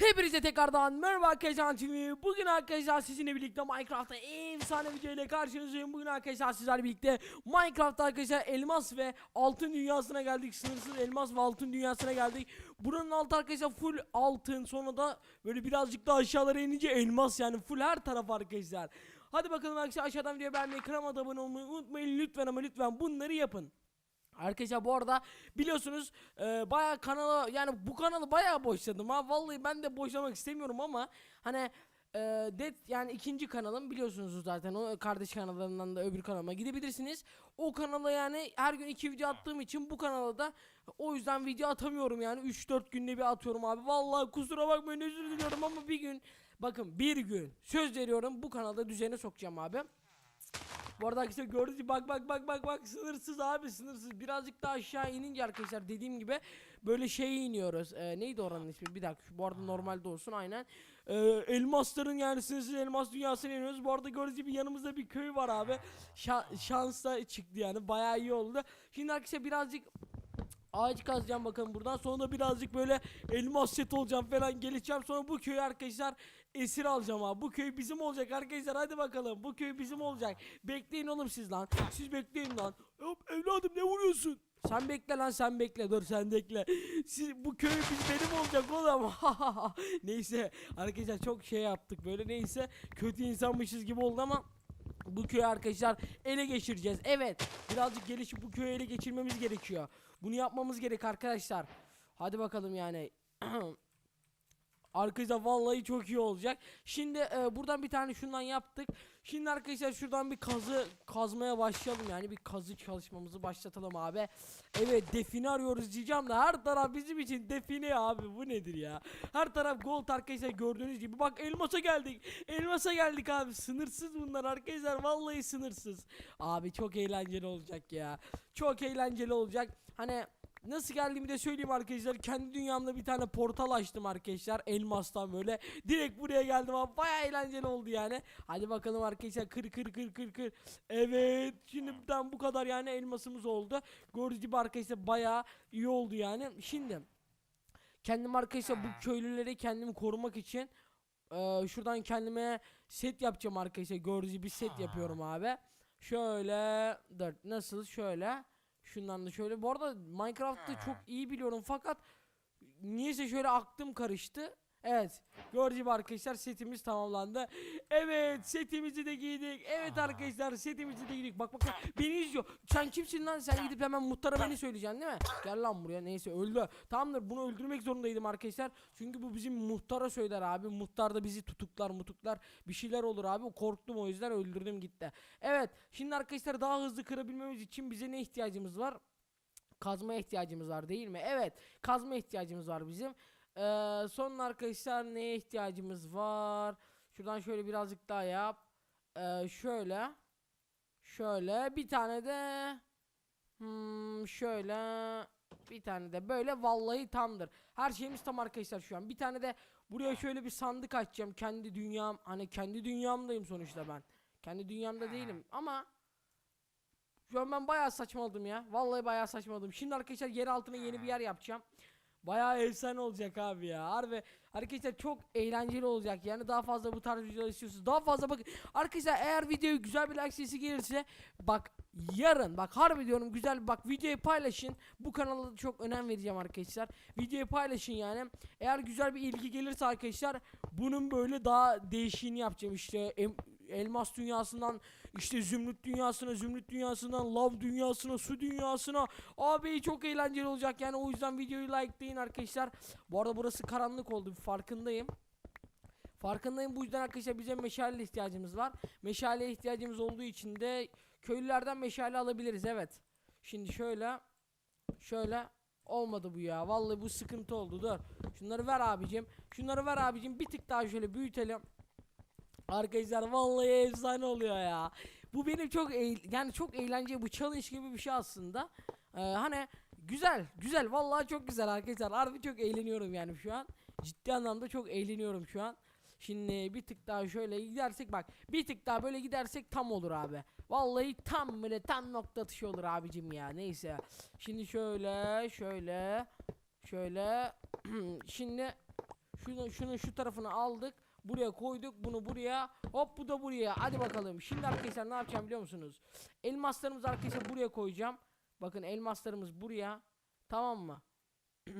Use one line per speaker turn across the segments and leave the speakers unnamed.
Hepinize tekrardan merhaba arkadaşlar TV. Bugün arkadaşlar sizinle birlikte Minecraft'ta efsane video ile karşınızdayım. Bugün arkadaşlar sizlerle birlikte Minecraft'ta arkadaşlar elmas ve altın dünyasına geldik. Sınırsız elmas ve altın dünyasına geldik. Buranın altı arkadaşlar full altın. Sonra da böyle birazcık daha aşağılara inince elmas yani full her taraf arkadaşlar. Hadi bakalım arkadaşlar aşağıdan videoyu beğenmeyi, kanalıma abone olmayı unutmayın lütfen ama lütfen bunları yapın. Arkadaşlar bu arada biliyorsunuz e, bayağı kanala yani bu kanalı bayağı boşladım ha vallahi ben de boşlamak istemiyorum ama hani e, Dead yani ikinci kanalım biliyorsunuz zaten o kardeş kanallarından da öbür kanalıma gidebilirsiniz. O kanala yani her gün iki video attığım için bu kanala da o yüzden video atamıyorum yani 3-4 günde bir atıyorum abi. Vallahi kusura bakmayın özür diliyorum ama bir gün bakın bir gün söz veriyorum bu kanalda düzene sokacağım abi. Bu arada arkadaşlar gördüğünüz gibi bak bak bak bak bak. Sınırsız abi sınırsız. Birazcık daha aşağı inince arkadaşlar dediğim gibi böyle şey iniyoruz. Ee, neydi oranın ismi? Bir dakika bu arada normalde olsun aynen. Ee, elmasların yani sınırsız elmas dünyasına iniyoruz. Bu arada gördüğünüz gibi yanımızda bir köy var abi. Şa- şansla çıktı yani bayağı iyi oldu. Şimdi arkadaşlar birazcık Ağaç kazacağım bakalım buradan. Sonra birazcık böyle elmas set olacağım falan geleceğim. Sonra bu köyü arkadaşlar esir alacağım abi bu köy bizim olacak arkadaşlar hadi bakalım bu köy bizim olacak bekleyin oğlum siz lan siz bekleyin lan Hop, evladım ne vuruyorsun sen bekle lan sen bekle dur sen bekle siz, bu köy biz benim olacak oğlum neyse arkadaşlar çok şey yaptık böyle neyse kötü insanmışız gibi oldu ama bu köyü arkadaşlar ele geçireceğiz. Evet. Birazcık gelişip bu köyü ele geçirmemiz gerekiyor. Bunu yapmamız gerek arkadaşlar. Hadi bakalım yani. Arkadaşlar vallahi çok iyi olacak. Şimdi e, buradan bir tane şundan yaptık. Şimdi arkadaşlar şuradan bir kazı kazmaya başlayalım yani bir kazı çalışmamızı başlatalım abi. Evet define arıyoruz diyeceğim de her taraf bizim için define abi bu nedir ya? Her taraf gold arkadaşlar gördüğünüz gibi. Bak elmasa geldik. Elmasa geldik abi. Sınırsız bunlar arkadaşlar vallahi sınırsız. Abi çok eğlenceli olacak ya. Çok eğlenceli olacak. Hani Nasıl geldiğimi de söyleyeyim arkadaşlar. Kendi dünyamda bir tane portal açtım arkadaşlar. Elmastan böyle. Direkt buraya geldim abi. Baya eğlenceli oldu yani. Hadi bakalım arkadaşlar. Kır kır kır kır kır. Evet. Şimdiden bu kadar yani elmasımız oldu. Gördüğünüz gibi arkadaşlar baya iyi oldu yani. Şimdi kendim arkadaşlar bu köylüleri kendimi korumak için eee, şuradan kendime set yapacağım arkadaşlar. Gördüğünüz gibi set yapıyorum abi. Şöyle dur nasıl şöyle şundan da şöyle. Bu arada Minecraft'ta çok iyi biliyorum fakat niyeyse şöyle aklım karıştı. Evet. Gördüğünüz gibi arkadaşlar setimiz tamamlandı. Evet setimizi de giydik. Evet arkadaşlar setimizi de giydik. Bak bak bak beni izliyor. Sen kimsin lan? Sen gidip hemen muhtara beni söyleyeceksin değil mi? Gel lan buraya. Neyse öldü. Tamamdır bunu öldürmek zorundaydım arkadaşlar. Çünkü bu bizim muhtara söyler abi. Muhtar da bizi tutuklar mutuklar. Bir şeyler olur abi. Korktum o yüzden öldürdüm gitti. Evet. Şimdi arkadaşlar daha hızlı kırabilmemiz için bize ne ihtiyacımız var? kazma ihtiyacımız var değil mi? Evet. Kazma ihtiyacımız var bizim. Ee, sonra arkadaşlar neye ihtiyacımız var? Şuradan şöyle birazcık daha yap. Ee, şöyle. Şöyle. Bir tane de hmm, şöyle bir tane de böyle vallahi tamdır. Her şeyimiz tam arkadaşlar şu an. Bir tane de buraya şöyle bir sandık açacağım. Kendi dünyam hani kendi dünyamdayım sonuçta ben. Kendi dünyamda değilim ama şu an ben bayağı saçmaladım ya. Vallahi bayağı saçmaladım. Şimdi arkadaşlar yer altına yeni bir yer yapacağım. Bayağı efsane olacak abi ya. Harbi arkadaşlar çok eğlenceli olacak. Yani daha fazla bu tarz videolar istiyorsunuz. Daha fazla bakın. Arkadaşlar eğer videoya güzel bir like sesi gelirse bak yarın bak harbi diyorum güzel bak videoyu paylaşın. Bu kanala da çok önem vereceğim arkadaşlar. Videoyu paylaşın yani. Eğer güzel bir ilgi gelirse arkadaşlar bunun böyle daha değişiğini yapacağım işte. Elmas dünyasından işte zümrüt dünyasına, zümrüt dünyasından lav dünyasına, su dünyasına. Abi çok eğlenceli olacak yani o yüzden videoyu likelayın arkadaşlar. Bu arada burası karanlık oldu farkındayım. Farkındayım bu yüzden arkadaşlar bize meşale ihtiyacımız var. Meşale ihtiyacımız olduğu için de köylülerden meşale alabiliriz evet. Şimdi şöyle şöyle olmadı bu ya. Vallahi bu sıkıntı oldu. Dur. Şunları ver abicim. Şunları ver abicim. Bir tık daha şöyle büyütelim. Arkadaşlar vallahi efsane oluyor ya. Bu benim çok yani çok eğlenceli bu challenge gibi bir şey aslında. Ee, hani güzel güzel vallahi çok güzel arkadaşlar. Harbi çok eğleniyorum yani şu an. Ciddi anlamda çok eğleniyorum şu an. Şimdi bir tık daha şöyle gidersek bak bir tık daha böyle gidersek tam olur abi. Vallahi tam böyle tam nokta atışı olur abicim ya neyse. Şimdi şöyle şöyle şöyle şimdi Şunu şunu şu tarafını aldık. Buraya koyduk. Bunu buraya. Hop bu da buraya. Hadi bakalım. Şimdi arkadaşlar ne yapacağım biliyor musunuz? Elmaslarımızı arkadaşlar buraya koyacağım. Bakın elmaslarımız buraya. Tamam mı?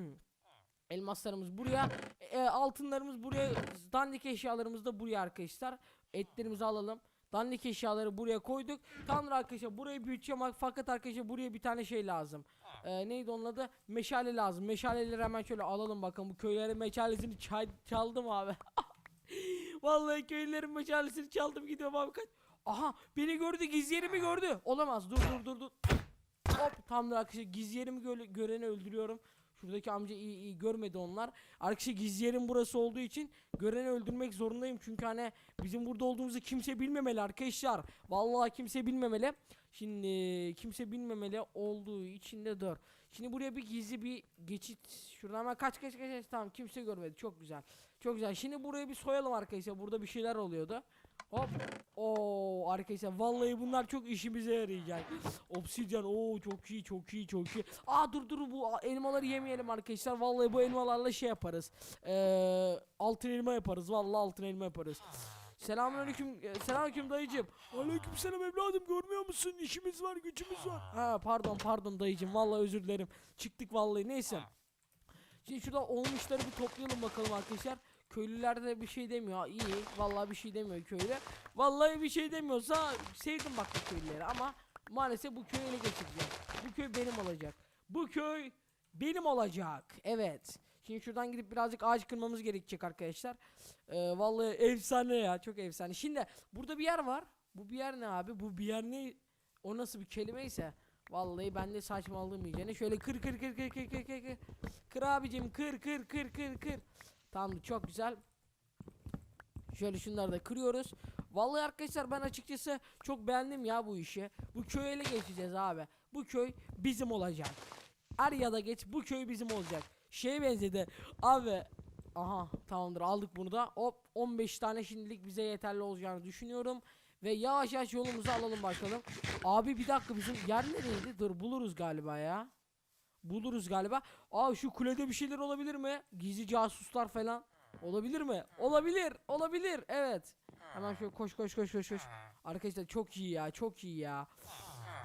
Elmaslarımız buraya. E, altınlarımız buraya. Dandik eşyalarımız da buraya arkadaşlar. Etlerimizi alalım. Dandik eşyaları buraya koyduk. Tamamdır arkadaşlar burayı büyüteceğim fakat arkadaşlar buraya bir tane şey lazım. Ee, neydi onun adı? Meşale lazım. Meşaleleri hemen şöyle alalım bakalım. Bu köylerin meşalesini çal- çaldım abi. Vallahi köylülerin meşalesini çaldım gidiyorum abi kaç. Aha beni gördü gizli yerimi gördü. Olamaz dur dur dur dur. Hop tamamdır arkadaşlar gizli yerimi gö- göreni öldürüyorum. Şuradaki amca iyi iyi görmedi onlar. Arkadaşlar gizli yerim burası olduğu için göreni öldürmek zorundayım. Çünkü hani bizim burada olduğumuzu kimse bilmemeli arkadaşlar. Vallahi kimse bilmemeli. Şimdi kimse bilmemeli olduğu için de dur. Şimdi buraya bir gizli bir geçit. Şuradan hemen kaç kaç kaç kaç. Tamam kimse görmedi. Çok güzel. Çok güzel. Şimdi burayı bir soyalım arkadaşlar. Burada bir şeyler oluyordu. Hop. Oo arkadaşlar vallahi bunlar çok işimize yarayacak. Obsidyen oo çok iyi çok iyi çok iyi. Aa dur dur bu elmaları yemeyelim arkadaşlar. Vallahi bu elmalarla şey yaparız. Ee, altın elma yaparız. Vallahi altın elma yaparız. Selamünaleyküm. e, Selamünaleyküm dayıcım.
Aleykümselam evladım görmüyor musun? İşimiz var gücümüz var.
Ha pardon pardon dayıcım. Vallahi özür dilerim. Çıktık vallahi. Neyse. Şimdi şurada olmuşları bir toplayalım bakalım arkadaşlar. Köylüler de bir şey demiyor. İyi. Vallahi bir şey demiyor köylü. Vallahi bir şey demiyorsa sevdim bak bu köylüleri ama maalesef bu köy ele geçireceğim. Bu köy benim olacak. Bu köy benim olacak. Evet. Şimdi şuradan gidip birazcık ağaç kırmamız gerekecek arkadaşlar. Ee, vallahi efsane ya. Çok efsane. Şimdi burada bir yer var. Bu bir yer ne abi? Bu bir yer ne? O nasıl bir kelimeyse. Vallahi ben de saçmalığım iyicene. Şöyle kır kır kır kır kır kır kır. Kır abicim kır kır kır kır kır. Tamam çok güzel. Şöyle şunları da kırıyoruz. Vallahi arkadaşlar ben açıkçası çok beğendim ya bu işi. Bu köyü ele geçeceğiz abi. Bu köy bizim olacak. Er ya da geç bu köy bizim olacak. Şeye benzedi. Abi aha tamamdır aldık bunu da. Hop 15 tane şimdilik bize yeterli olacağını düşünüyorum. Ve yavaş yavaş yolumuzu alalım bakalım. Abi bir dakika bizim yer nereydi? Dur buluruz galiba ya. Buluruz galiba. Aa şu kulede bir şeyler olabilir mi? Gizli casuslar falan. Olabilir mi? Olabilir. Olabilir. Evet. Hemen şöyle koş koş koş koş koş. Arkadaşlar çok iyi ya. Çok iyi ya.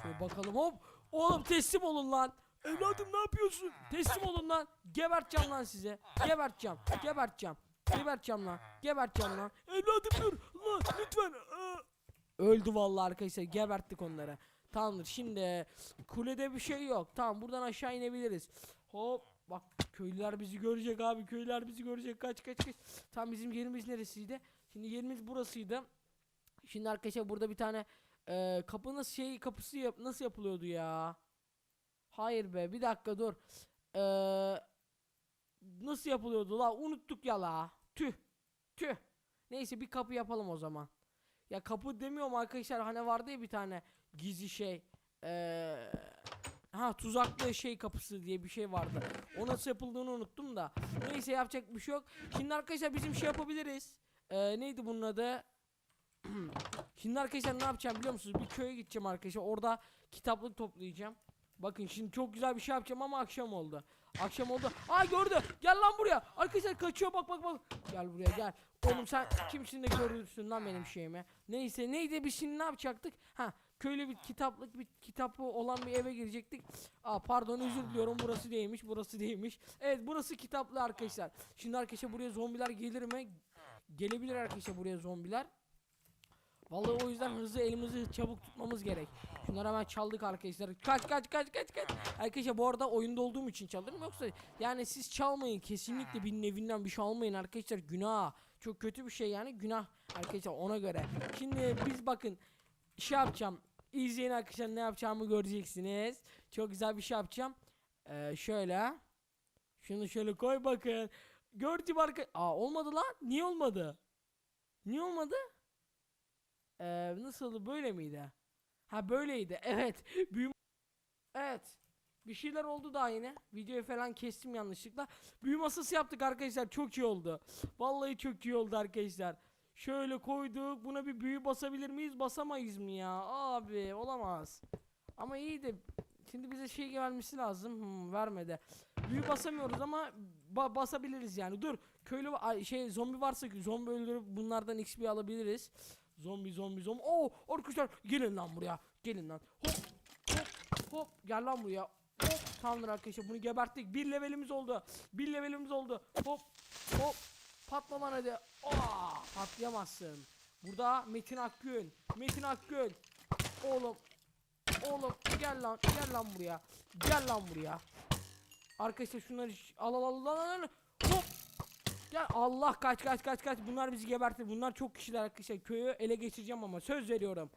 Şöyle bakalım hop. Oğlum teslim olun lan.
Evladım ne yapıyorsun?
Teslim olun lan. Geberteceğim lan size. Geberteceğim. Geberteceğim. Geberteceğim lan. Geberteceğim lan.
Evladım dur. Lan lütfen.
Öldü vallahi arkadaşlar. Geberttik onları. Tamamdır. Şimdi kulede bir şey yok. Tamam buradan aşağı inebiliriz. Hop. Bak köylüler bizi görecek abi. Köylüler bizi görecek. Kaç kaç kaç. Tam bizim yerimiz neresiydi? Şimdi yerimiz burasıydı. Şimdi arkadaşlar burada bir tane e, kapı nasıl şey kapısı yap nasıl yapılıyordu ya? Hayır be bir dakika dur. E, nasıl yapılıyordu la? Unuttuk ya la. Tüh. Tüh. Neyse bir kapı yapalım o zaman. Ya kapı demiyorum arkadaşlar hani vardı ya bir tane gizli şey. Eee ha tuzaklı şey kapısı diye bir şey vardı. O nasıl yapıldığını unuttum da. Neyse yapacak bir şey yok. Şimdi arkadaşlar bizim şey yapabiliriz. Eee neydi bunun adı? şimdi arkadaşlar ne yapacağım biliyor musunuz? Bir köye gideceğim arkadaşlar. Orada kitaplık toplayacağım. Bakın şimdi çok güzel bir şey yapacağım ama akşam oldu. Akşam oldu. Aa gördü. Gel lan buraya. Arkadaşlar kaçıyor bak bak bak. Gel buraya gel. Oğlum sen kimsin de görürsün lan benim şeyimi. Neyse neydi biz şimdi ne yapacaktık? Ha köylü bir kitaplık bir kitabı olan bir eve girecektik. Aa pardon özür diliyorum burası değilmiş burası değilmiş. Evet burası kitaplı arkadaşlar. Şimdi arkadaşlar buraya zombiler gelir mi? Gelebilir arkadaşlar buraya zombiler. Vallahi o yüzden hızlı elimizi çabuk tutmamız gerek. Şunları hemen çaldık arkadaşlar. Kaç kaç kaç kaç kaç. Arkadaşlar bu arada oyunda olduğum için çaldım yoksa yani siz çalmayın kesinlikle birinin evinden bir şey almayın arkadaşlar günah. Çok kötü bir şey yani günah arkadaşlar ona göre. Şimdi biz bakın şey yapacağım. İzleyin arkadaşlar ne yapacağımı göreceksiniz. Çok güzel bir şey yapacağım. Ee, şöyle. Şunu şöyle koy bakın. Gördüm arka... Aa olmadı lan. Niye olmadı? Niye olmadı? Ee, nasıldı böyle miydi? Ha böyleydi. Evet. Büyü Evet. Bir şeyler oldu daha yine. Videoyu falan kestim yanlışlıkla. Büyü masası yaptık arkadaşlar. Çok iyi oldu. Vallahi çok iyi oldu arkadaşlar. Şöyle koyduk. Buna bir büyü basabilir miyiz? Basamayız mı ya? Abi olamaz. Ama iyi de şimdi bize şey gelmesi lazım. Hmm, vermedi. Büyü basamıyoruz ama ba- basabiliriz yani. Dur. köylü şey zombi varsa zombi öldürüp bunlardan XP alabiliriz. Zombi zombi zombi. Oo arkadaşlar gelin lan buraya. Gelin lan. Hop hop hop gel lan buraya. Hop tamamdır arkadaşlar bunu geberttik. Bir levelimiz oldu. Bir levelimiz oldu. Hop hop patla lan hadi. Aa, patlayamazsın. Burada Metin Akgün. Metin Akgün. Oğlum. Oğlum gel lan gel lan buraya. Gel lan buraya. Arkadaşlar şunları al al al al, al. Hop. Gel Allah kaç kaç kaç kaç. Bunlar bizi gebertir. Bunlar çok kişiler arkadaşlar. Köyü ele geçireceğim ama söz veriyorum.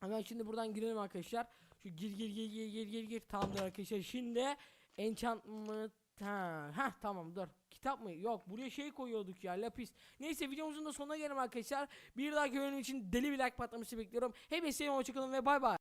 Hemen şimdi buradan girelim arkadaşlar. Şu gir gir gir gir gir gir gir. Tamamdır arkadaşlar. Şimdi enchantment Ha, heh tamam dur. Kitap mı? Yok buraya şey koyuyorduk ya lapis. Neyse videomuzun da sonuna gelelim arkadaşlar. Bir dahaki bölüm için deli bir like patlaması bekliyorum. Hepinize hoşçakalın ve bay bay.